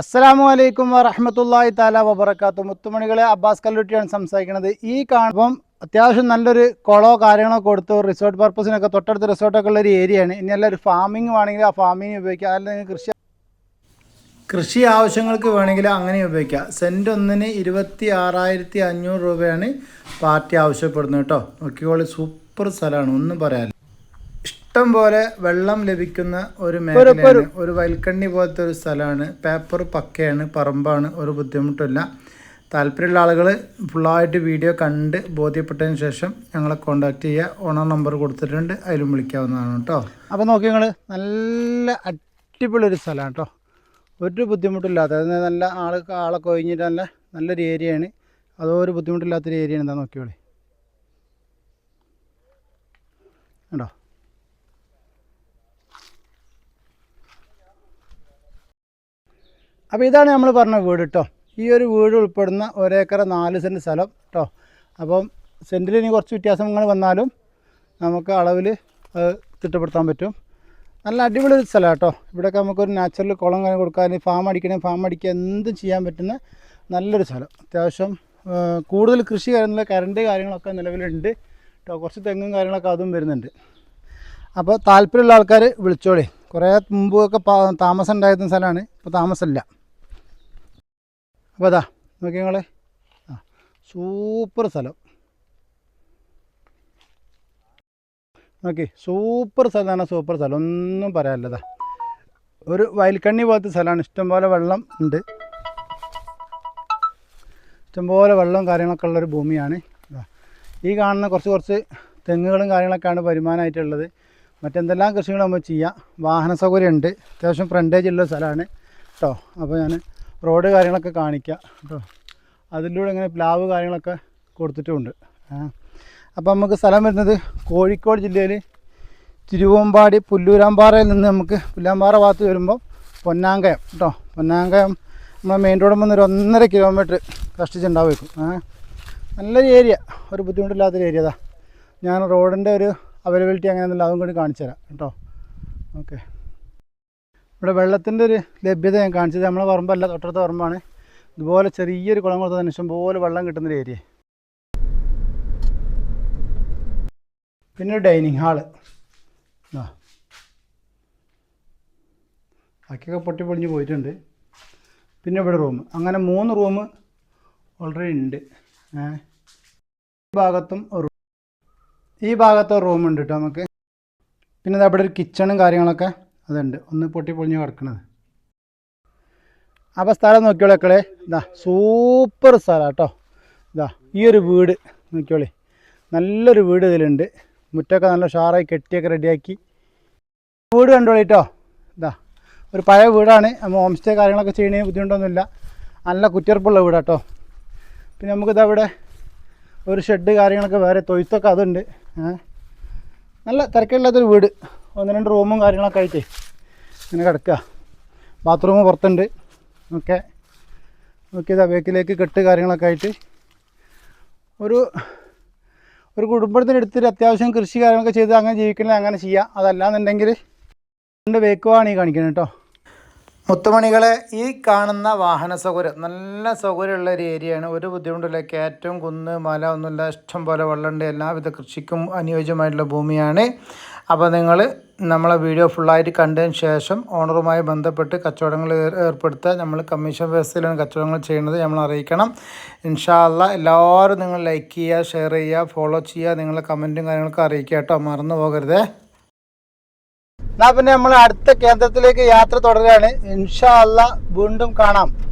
അസ്സലാമു അലൈക്കും വറഹമത്തല്ലാഹി താല വബർക്കാത്തു മുത്തുമണികളെ അബ്ബാസ് കല്ലുട്ടിയാണ് സംസാരിക്കുന്നത്. ഈ കാണുമ്പം അത്യാവശ്യം നല്ലൊരു കുളമോ കാര്യങ്ങളോ കൊടുത്തു റിസോർട്ട് പർപ്പസിനൊക്കെ തൊട്ടടുത്ത് റിസോർട്ടൊക്കെ ഉള്ള ഒരു ഏരിയയാണ് ഇനി അല്ല ഒരു ഫാമിംഗ് വേണമെങ്കിൽ ആ ഫാമിംഗ് ഉപയോഗിക്കാം. അല്ലെങ്കിൽ കൃഷി കൃഷി ആവശ്യങ്ങൾക്ക് വേണമെങ്കിൽ അങ്ങനെ ഉപയോഗിക്കാം. സെന്റ് ഒന്നിന് ഇരുപത്തി ആറായിരത്തി അഞ്ഞൂറ് രൂപയാണ് പാർട്ടി ആവശ്യപ്പെടുന്നത് കേട്ടോ. നോക്കിക്കോളി സൂപ്പർ സ്ഥലമാണ്. ഒന്നും പറയാനില്ല. ഇഷ്ടം പോലെ വെള്ളം ലഭിക്കുന്ന ഒരു മേഖലയാണ്. ഒരു വയൽക്കണ്ണി പോലത്തെ ഒരു സ്ഥലമാണ്. പേപ്പർ പക്കയാണ് പറമ്പാണ് ഒരു ബുദ്ധിമുട്ടില്ല താല്പര്യമുള്ള ആളുകൾ ഫുള്ളായിട്ട് വീഡിയോ കണ്ട് ബോധ്യപ്പെട്ടതിന് ശേഷം ഞങ്ങളെ കോൺടാക്ട് ചെയ്യുക. ഓണർ നമ്പർ കൊടുത്തിട്ടുണ്ട്. അതിലും വിളിക്കാവുന്നതാണ് കേട്ടോ. അപ്പോൾ നോക്കി നിങ്ങൾ നല്ല അടിപൊളി ഒരു സ്ഥലമാണ് കേട്ടോ. ഒരു ബുദ്ധിമുട്ടില്ലാത്ത അതായത് നല്ല ആൾ ആളൊക്കെ ഒഴിഞ്ഞിട്ട് നല്ല നല്ലൊരു ഏരിയയാണ് അതോ ഒരു ബുദ്ധിമുട്ടില്ലാത്തൊരു ഏരിയയാണ് എന്താ നോക്കിയോളി കണ്ടോ? അപ്പോൾ ഇതാണ് നമ്മൾ പറഞ്ഞ വീട് കേട്ടോ ഈ ഒരു വീട് ഉൾപ്പെടുന്ന ഒരേക്കറ നാല് സെന്റ് സ്ഥലം കേട്ടോ അപ്പം സെന്റിൽ ഇനി കുറച്ച് വ്യത്യാസങ്ങൾ വന്നാലും നമുക്ക് അളവിൽ തിട്ടപ്പെടുത്താൻ പറ്റും. നല്ല അടിപൊളി ഒരു സ്ഥലമാണ് കേട്ടോ ഇവിടെയൊക്കെ നമുക്കൊരു നാച്ചുറൽ കുളം കാര്യം കൊടുക്കാൻ ഫാം അടിക്കണേ ഫാം അടിക്കുക എന്തും ചെയ്യാൻ പറ്റുന്ന നല്ലൊരു സ്ഥലം. അത്യാവശ്യം കൂടുതൽ കൃഷി കാര്യങ്ങളിൽ കറണ്ട് കാര്യങ്ങളൊക്കെ നിലവിലുണ്ട് കേട്ടോ കുറച്ച് തെങ്ങും കാര്യങ്ങളൊക്കെ അതും വരുന്നുണ്ട്. അപ്പോൾ താല്പര്യമുള്ള ആൾക്കാർ വിളിച്ചോളി. കുറേ മുമ്പൊക്കെ താമസം ഉണ്ടായിരുന്ന സ്ഥലമാണ് ഇപ്പോൾ താമസമില്ല. അപ്പോൾ അതാ നോക്കി നിങ്ങളെ ആ സൂപ്പർ സ്ഥലം. നോക്കി സൂപ്പർ സ്ഥലമാണ് സൂപ്പർ സ്ഥലം. ഒന്നും പറയാനില്ലതാ ഒരു വയൽക്കണ്ണി പോലത്തെ സ്ഥലമാണ്. ഇഷ്ടംപോലെ വെള്ളം ഉണ്ട്. ഇഷ്ടംപോലെ വെള്ളവും കാര്യങ്ങളൊക്കെ ഉള്ളൊരു ഭൂമിയാണ്. ഈ കാണുന്ന കുറച്ച് കുറച്ച് തെങ്ങുകളും കാര്യങ്ങളൊക്കെയാണ് വരുമാനമായിട്ടുള്ളത്. മറ്റെന്തെല്ലാം കൃഷികളും നമുക്ക് ചെയ്യാം. വാഹന സൗകര്യം ഉണ്ട്. അത്യാവശ്യം ഫ്രണ്ടേജ് ഉള്ള സ്ഥലമാണ്. കേട്ടോ അപ്പോൾ ഞാൻ റോഡ് കാര്യങ്ങളൊക്കെ കാണിക്കാം കേട്ടോ. അതിലൂടെ ഇങ്ങനെ പ്ലാവ് കാര്യങ്ങളൊക്കെ കൊടുത്തിട്ടുമുണ്ട്. അപ്പോൾ നമുക്ക് സ്ഥലം വരുന്നത് കോഴിക്കോട് ജില്ലയിൽ തിരുവമ്പാടി പുല്ലൂരാമ്പാറയിൽ നിന്ന് നമുക്ക് പുല്ലാമ്പാറ ഭാഗത്ത് വരുമ്പോൾ പൊന്നാങ്കയം കേട്ടോ. പൊന്നാങ്കയം നമ്മളെ മെയിൻ റോഡ് നിന്ന് ഒരു ഒന്നര കിലോമീറ്റർ കഷ്ടിച്ചുണ്ടാവും നല്ലൊരു ഏരിയ ഒരു ബുദ്ധിമുട്ടില്ലാത്തൊരു ഏരിയ അതാ ഞാൻ റോഡിന്റെ ഒരു അവൈലബിലിറ്റി അങ്ങനെയൊന്നുമില്ല. അതും കൂടി കാണിച്ചു തരാം കേട്ടോ. ഓക്കെ. ഇവിടെ വെള്ളത്തിന്റെ ഒരു ലഭ്യത ഞാൻ കാണിച്ചത്. നമ്മളെ പറമ്പല്ല തൊട്ടടുത്ത പറമ്പാണ്. ഇതുപോലെ ചെറിയൊരു കുളം കൊടുത്ത നിമിഷം പോലെ വെള്ളം കിട്ടുന്നൊരു ഏരിയ പിന്നെ ഡൈനിങ് ഹാൾ ആ ബാക്കിയൊക്കെ പൊട്ടി പൊളിഞ്ഞ് പോയിട്ടുണ്ട്. പിന്നെ ഇവിടെ റൂം അങ്ങനെ മൂന്ന് റൂം ഓൾറെഡി ഉണ്ട്. ഈ ഭാഗത്തും ഒരു ഈ ഭാഗത്ത് റൂമുണ്ട് കേട്ടോ നമുക്ക്. പിന്നെ അവിടെ ഒരു കിച്ചണും കാര്യങ്ങളൊക്കെ. അതുണ്ട്. ഒന്ന് പൊട്ടി പൊളിഞ്ഞ് കിടക്കുന്നത് അപ്പോൾ സ്ഥലം നോക്കിയോളെ മക്കളെ. ഇതാ സൂപ്പർ സ്ഥലം കേട്ടോ. ഇതാ ഈ ഒരു വീട് നോക്കിയോളെ. നല്ലൊരു വീട് ഇതിലുണ്ട്. മുറ്റമൊക്കെ നല്ല ഷാറായി കെട്ടിയൊക്കെ റെഡിയാക്കി. വീട് കണ്ടോളി കേട്ടോ. ഇതാ ഒരു പഴയ വീടാണ്. നമ്മൾ ഹോം സ്റ്റേ കാര്യങ്ങളൊക്കെ ചെയ്യണേ ബുദ്ധിമുട്ടൊന്നുമില്ല. നല്ല കുറ്റിയർപ്പുള്ള കുറ്റിയറപ്പുള്ള വീടാട്ടോ പിന്നെ നമുക്കിതാ ഇവിടെ ഒരു ഷെഡ് കാര്യങ്ങളൊക്കെ വേറെ തൊയ്ത്തൊക്കെ അതുണ്ട്. നല്ല തിരക്കില്ലാത്തൊരു വീട്. ഒന്ന് രണ്ട് റൂമും കാര്യങ്ങളൊക്കെ ആയിട്ട് ഇങ്ങനെ കിടക്കുക. ബാത്റൂം പുറത്തുണ്ട്. ഓക്കെ നോക്കിയത് ബേക്കിലേക്ക് കെട്ട് കാര്യങ്ങളൊക്കെ ആയിട്ട് ഒരു ഒരു കുടുംബത്തിന് എടുത്തിട്ട് അത്യാവശ്യം കൃഷി കാര്യങ്ങളൊക്കെ ചെയ്ത് അങ്ങനെ ജീവിക്കണേ അങ്ങനെ ചെയ്യാം. അതല്ലാന്നുണ്ടെങ്കിൽ രണ്ട് വേക്കുവാണ് ഈ കാണിക്കുന്നത് കേട്ടോ. മുത്തുമണികളെ ഈ കാണുന്ന വാഹന സൗകര്യം നല്ല സൗകര്യമുള്ള ഒരു ഏരിയയാണ് ഒരു ബുദ്ധിമുട്ടില്ല കയറ്റം കുന്ന് മല ഒന്നുമില്ല. ഇഷ്ടം പോലെ വെള്ളമുണ്ട്. എല്ലാവിധ കൃഷിക്കും അനുയോജ്യമായിട്ടുള്ള ഭൂമിയാണ്. അപ്പോൾ നിങ്ങൾ നമ്മളെ വീഡിയോ ഫുള്ളായിട്ട് കണ്ടതിന് ശേഷം ഓണറുമായി ബന്ധപ്പെട്ട് കച്ചവടങ്ങൾ ഏർ- ഏർപ്പെടുത്തുക. നമ്മൾ കമ്മീഷൻ ബേസിലാണ് കച്ചവടങ്ങൾ ചെയ്യുന്നത്. നമ്മൾ അറിയിക്കണം. ഇൻഷാല്ല എല്ലാവരും നിങ്ങൾ ലൈക്ക് ചെയ്യുക ഷെയർ ചെയ്യുക ഫോളോ ചെയ്യുക. നിങ്ങളുടെ കമന്റും കാര്യങ്ങളൊക്കെ അറിയിക്കുക കേട്ടോ. മറന്നു പോകരുത്. എന്നാൽ പിന്നെ നമ്മൾ അടുത്ത കേന്ദ്രത്തിലേക്ക് യാത്ര തുടരുകയാണ്. ഇൻഷാല്ല വീണ്ടും കാണാം.